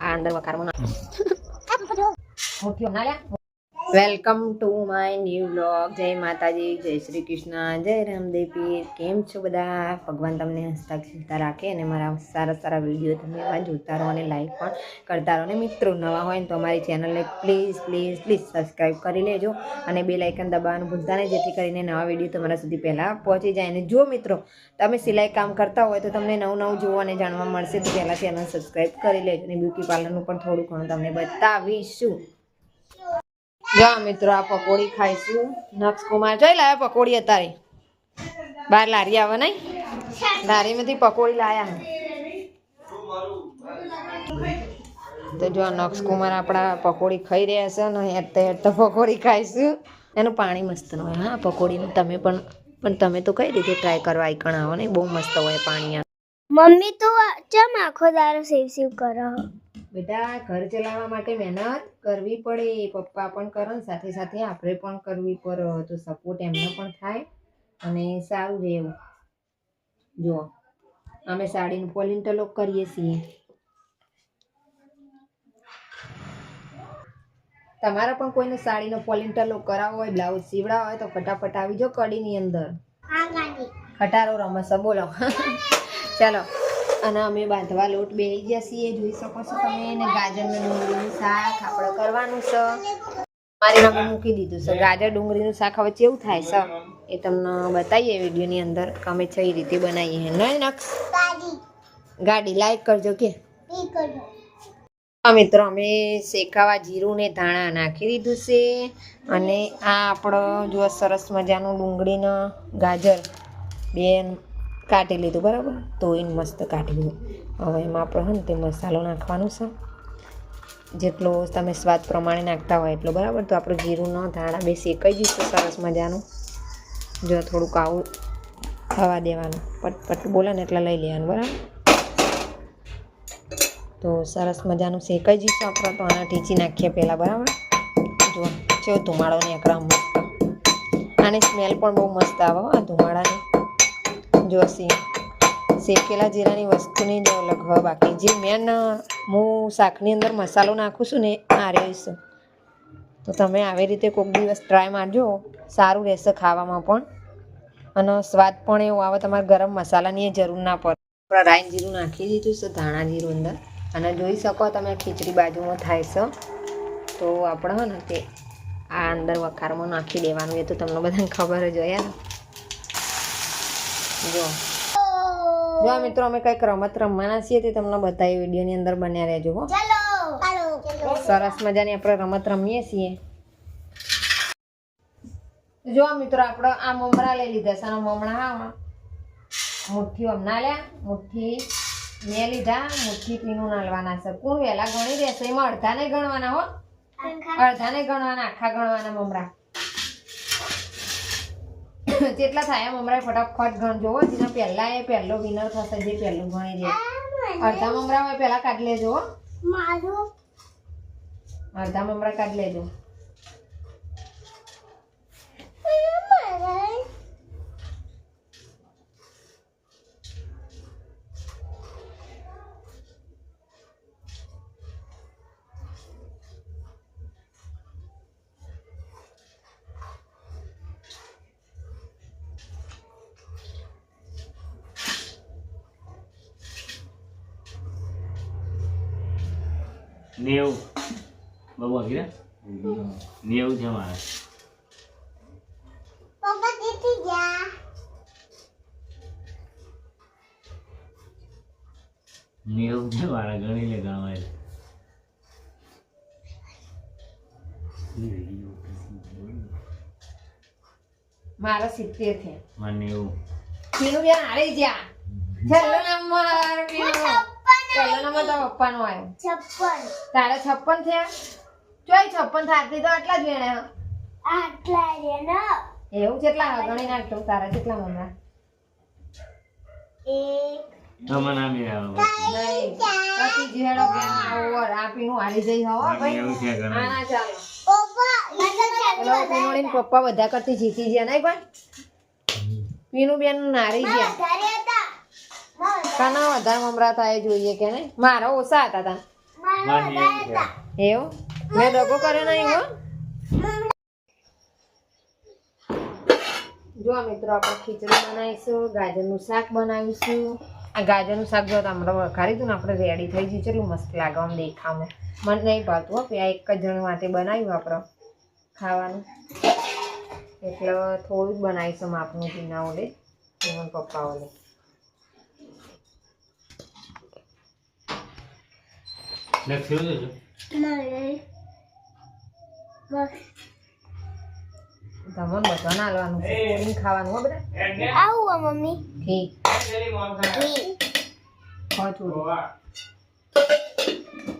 આ અંદર વખારમાં ના મુઠ્ઠીઓ ના લ્યા welcome to my new blog. જય માતાજી, જય શ્રી કૃષ્ણ, જય રામદેવી. કેમ છો બધા? ભગવાન તમને હસતા ખીલતા રાખે અને મારા સારા સારા વીડિયો તમે એવા જોતા રહો અને લાઈક પણ કરતા રહો. અને મિત્રો, નવા હોય ને તો અમારી ચેનલને પ્લીઝ પ્લીઝ પ્લીઝ સબસ્ક્રાઈબ કરી લેજો અને બે લાઇકન દબાવવાનું ભૂલતા નહીં, જેથી કરીને નવા વીડિયો તમારા સુધી પહેલાં પહોંચી જાય. અને જો મિત્રો, તમે સિલાઈ કામ કરતા હોય તો તમને નવું નવું જોવા અને જાણવા મળશે, તો પહેલાં ચેનલ સબસ્ક્રાઈબ કરી લેજો અને બ્યુટી પાર્લરનું પણ થોડું ઘણું તમને બતાવીશું. જો મિત્રો, આ પકોડી ખાઈશું. નક્ષકુમાર જોઈ લાયા પકોડી અત્યારે? બાર લારી આવે નહીં? લારીમાંથી પકોડી લાયા તો જો નક્ષકુમાર આપણા પકોડી ખાઈ રહ્યા છે ને હેરતા હેરતા પકોડી ખાઈશું. એનું પાણી મસ્ત ન હોય, હા, પકોડીનું તમે પણ પણ તમે તો કઈ રીતે ટ્રાય કરવા આઈકણ આવો ને? બહુ મસ્ત હોય પાણી મમ્મી, તો ચમ આખો દારો સેવ સેવ કરો? બેટા ઘર ચલાવવા માટે મહેનત કરવી પડે પપ્પા પણ કરે ને સાથે સાથે આપણે પણ કરવી પડે તો સપોર્ટ એમને પણ થાય. અને સારું રહે એવું. જુઓ અમે સાડીનું ટલોક કરીએ છીએ. તમારે પણ કોઈને સાડીનો પોલિંગ ટલોક કરાવવો હોય બ્લાઉઝ સીવડાવો હોય તો ફટાફટ આવી જાઓ કડીની અંદર. ખટારો રમસ બોલો. ચાલો. અને અમે બાંધવા લોટ બેહી ગયા છીએ. જોઈ શકો છો તમે ને ગાજરનું ડુંગળીનું શાક આપણે કરવાનું છે. મારી નામે મૂકી દીધું છે. ગાજર ડુંગળીનું શાક હવે કેવું થાય છે? એ તમને બતાવીએ વિડીયોની અંદર કે અમે કઈ રીતે બનાવીએ નહીં નક્ષ ગાડી લાઈક કરજો કે. મિત્રો, અમે શેકાવા જીરું ને ધાણા નાખી દીધું છે. અને આ આપણો જો સરસ મજાનું ડુંગળીનું ગાજર. બે કાઢી લીધું, બરાબર? ધોઈને મસ્ત કાઢી લીધું હવે એમાં આપણે હે તે મસાલો નાખવાનો છે. જેટલો તમે સ્વાદ પ્રમાણે નાખતા હોય એટલો, બરાબર? તો આપણું જીરું ન, ધાણા બે શેકાઈ જઈશું સરસ મજાનું. જો થોડુંક આવું થવા દેવાનું. પટ બોલે ને એટલે લઈ લેવાનું, બરાબર? તો સરસ મજાનું શેકાઈ જઈશું આપણે, તો આના ટીચી નાખીએ પહેલાં, બરાબર? જો કેવો ધુમાડો નીકળે મસ્ત. આની સ્મેલ પણ બહુ મસ્ત આવે આ ધુમાડાની. જો શેકેલા જીરાની વસ્તુની જ અલગ બાકી. જે મેન હું શાકની અંદર મસાલો નાખું છું ને આ રહીશ તો તમે આવી રીતે કોઈક દિવસ ટ્રાય મારજો. સારું રહેશે ખાવામાં પણ. અને સ્વાદ પણ એવો આવે, તમારે ગરમ મસાલાની જરૂર ના પડે. આપણે રાઈ જીરું નાખી દીધું છે, ધાણા જીરું અંદર. અને જોઈ શકો તમે, ખીચડી બાજુમાં થાય છે. તો આપણે ને તે આ અંદર વખારમાં નાખી દેવાનું. એ તો તમને બધાને ખબર જ હોય ને? જો. જો મિત્રો અમે કંઈક રમત રમવાના છીએ તે તમને બતાવી વિડીયોની અંદર બન્યા રહેજો હો. સરસ મજાની આપણે રમત રમીએ છીએ. જો મિત્રો આપણે આ મમરા લઈ લીધા છે મમરા હા મુઠ્ઠી હમણાં લ્યા મુઠ્ઠી મેં લીધા મુઠ્ઠી પીનું નાલવાના છે. કોણ વહેલા ગણી દેશે એમાં અડધા નહીં ગણવાના હો. અડધા. નહીં ગણવાના આખા ગણવાના મમરા. કેટલા થાય એમ મમરા ફટાફટ ગણજો જોવો જેના પહેલા એ પહેલો વિનર થશે જે પહેલું ગણી દે. અડધા મમરા હોય પહેલા કાઢી લેજો અડધા મમરા કાઢી લેજો. નેવું. બાબુ આવી રે નેવું છે મારે નેવું છે મારા ગણી લે ગણવાય. મારા સિત્તેર છે મારે નેવું. પીનું બેન હારે જ્યાં છેલ્લો નંબર પીનું તો પપ્પાનો આવ્યો છપ્પન. તારે છપ્પન થયા? ચોય છપ્પન થાતી તો આટલા જ વેણે. આટલા એવું કેટલા ગણી નાખતો તારા કેટલા મમરા એક. તમારે નામ એ આવે. નહીં. પતિ જેડો બેન ઓવર આ પીનું હારી જઈ હો ભાઈ. છે ચાલો. પપ્પા મને પપ્પા બધા કરતી જીતી ગયા નહીં પણ પીનું બેન નારી ગયા. કાના વધારે મમરા થાય જોઈએ કે નહીં? મારા ઓછા હતા તા. એવું? મેં દગો કર્યો નહીં, હો. જો મિત્રો, આપણે ખીચડી બનાવીશું, ગાજરનું શાક બનાવીશું. આ ગાજરનું શાક જો આપણે વઘારી હતું ને, આપણે રેડી થઈ ગયું કેટલું મસ્ત લાગે આમ દેખામાં મને નહીં ભાવતું, હો. આ એક જ જણ માટે બનાવ્યું આપણે ખાવાનું. એટલે થોડું જ બનાવીશું માપનું જીના ઓલે એમાં પપ્પા ઓલે. લખ્યું તો છે. બસ તમને બધા ના હાલવાનું છે કોઈને ખાવાનું હો બધા આવું હો મમ્મી ઘી ઘી. ખો થોડું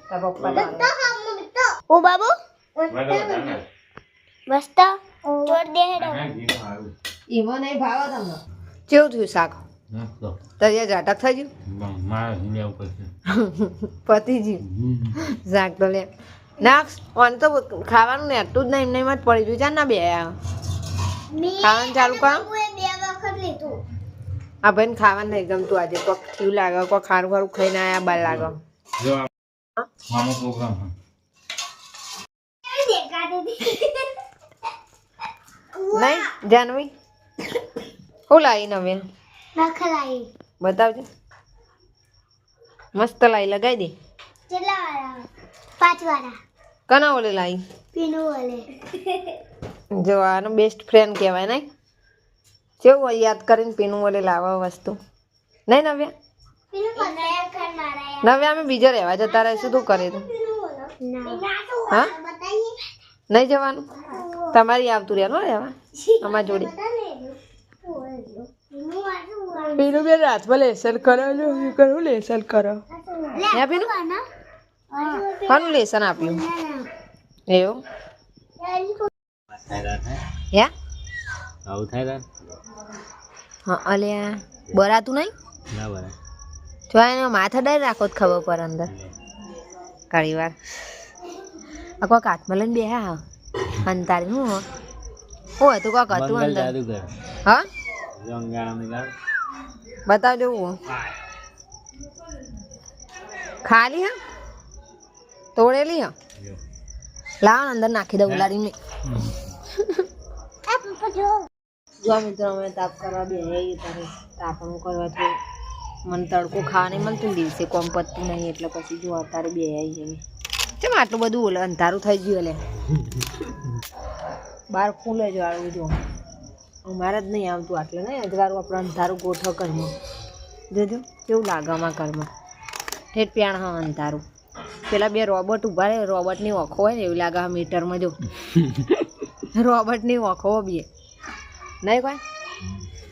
તારા પપ્પા. ઓ બાબુ મારે તો વધારે ના. મસ્ત જોર દે હેડો. એમાં નહીં ભાવે તમને કેવું થયું શાક નાખતો. તૈયાર ઝાટક થઈ ગયું? મારે હિંડ્યા ઉપર છે. પતી ગયું શાક તો લે. નાખ ઓન તો ખાવાનું ને એટલું જ નહીં એમને એમ જ પડી ગયું. ચાલ ના બે ખાવાનું ચાલુ કરો. બે વખત લીધું. આ ભાઈ ખાવાનું નહીં ગમતું આજે. કોક થયું લાગે કોક ખારું ખારું ખાઈને આયા બાર લાગે. નહીં જાનવી? શું લાવી નવીન. નખલાઈ બતાવજો. મસ્ત લાવી લગાવી દે. કેટલા વાળા પાંચ વાળા કના ઓલે લાવી પીનું જો આનો બેસ્ટ ફ્રેન્ડ કહેવાય નહીં કેવું હોય યાદ કરીને પીનું ઓલે લાવવા વસ્તુ? નહીં નવ્યા? નવ્યા અમે બીજા રહેવા જતા રહીશું. શું કરે તું? હા? નહીં જવાનું? તમારી આવતું રહેવાનું હો રહેવા. અમારા જોડે. પીનું બેન રાતમાં લેસન કરો કરું લેસન કરો. હે પીનું કોનું લેસન આપ્યું એવું યા હે? હે આવું થાય? હા? અલ્યા બરાતું નહીં? ના બરા જો એનો માથા ડાય રાખો જ ખબર પર અંદર. ઘણી વાર. આ કોઈક હાથમાં લઈને બે હા. અંતારી હું હો. હતું કોઈક હતું અંદર. હા? ગાળ. હું ખાલી હા? તોડેલી હા. લાવ અંદર નાખી દઉં ઉલાડીને. જો મિત્રો અમે તાપ કરવા બે તારે તાપણું કરવા તો મને તડકો ખાવા નહીં મળતું દિવસે કોમ પતતું નહીં એટલે પછી જો અત્યારે બે આવી જઈએ કેમ આટલું બધું ઓલે અંધારું થઈ ગયું એટલે બાર ફૂલે જ વાળું જો અમારે જ નહીં આવતું આટલે નહીં અંધારું આપણે અંધારું ગોઠો ઘરમાં. જોજો કેવું લાગે અમારા ઘરમાં. ઠેઠ પ્યાણ હા અંધારું. પેલા બે રોબોટ ઊભા રહે રોબોટની ઓખો હોય ને એવું લાગે મીટરમાં જો. રોબોટની ઓખો બે. નહીં કોઈ?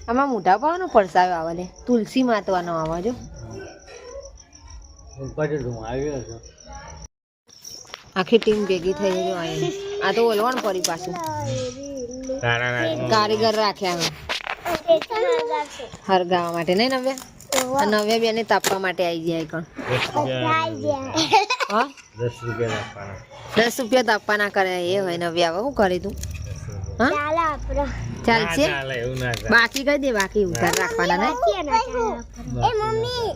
આમાં મોઢા પાવાનો પડસાયો આવે ને તુલસી માતવાનો આવે જો. આખી ટીમ ભેગી થઈ ગઈ આ તો ઓલવાનું પડી પાછું. કારીગર રાખ્યા હરગાવા માટે નહીં નવ્યા? નવ્ય બે બેને તાપવા માટે આવી જાય કણ. દસ રૂપિયા તાપવાના દસ રૂપિયા તાપવા કરે એ હોય નવ્યા હવે શું કરી તું હા? ચાલો આપણો ચાલશે ના ચાલે, એવું ના ચાલે. બાકી કહી દે બાકી ઉધાર રાખવાના ને એ મમ્મી.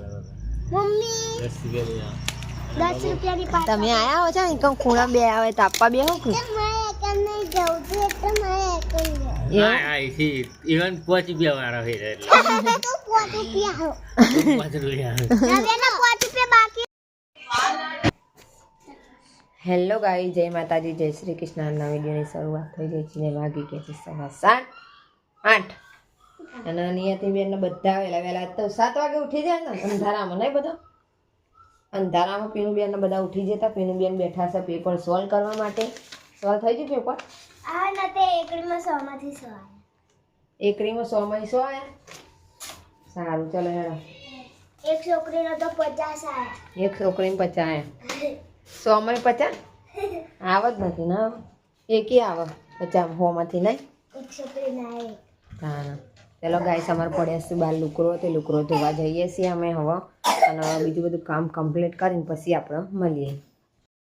મમ્મી. દસ રૂપિયા દસ રૂપિયાની પાછળ. તમે આયા હો છો? ખૂણા બે આવે તાપવા બે હો હા, હા, એથી even પાંચ રૂપિયા વાળા હોય એટલે. પાંચ રૂપિયા પાંચ રૂપિયા. બાકી હેલો ગાઈ જય માતાજી જય શ્રી કૃષ્ણના વિડીયોની શરૂઆત થઈ ગઈ છે ને વાગી ગયા છે સવા સાત આઠ અને નિયતિ બેનને બધા વહેલા વહેલા તો સાત વાગે ઉઠી જાય ને અંધારામાં નહીં બધા અંધારામાં પીનું બેનને બધા ઉઠી જતા પીનું બેન બેઠા છે પેપર સોલ્વ કરવા માટે સોલ્વ થઈ ગયું પેપર આ નતે એકડીમાં સો માંથી સો. એકરીમાં સો માંથી સો આવ્યા સારું ચલો હેડો. એક છોકરીનો તો પચાસ આવ્યા એક છોકરીને પચાસ આવ્યા સો માં પચાસ? આવત નથી ને એકી આવે પચાસ હોમાંથી નહીં? એક છોકરીના એક. હા. ચલો ગાય અમારે પડ્યા છે બાર લુકરો તે લુકરો ધોવા જઈએ છીએ અમે હવે. અને બીજું બધું કામ કમ્પ્લીટ કરીને પછી આપણે મળીએ.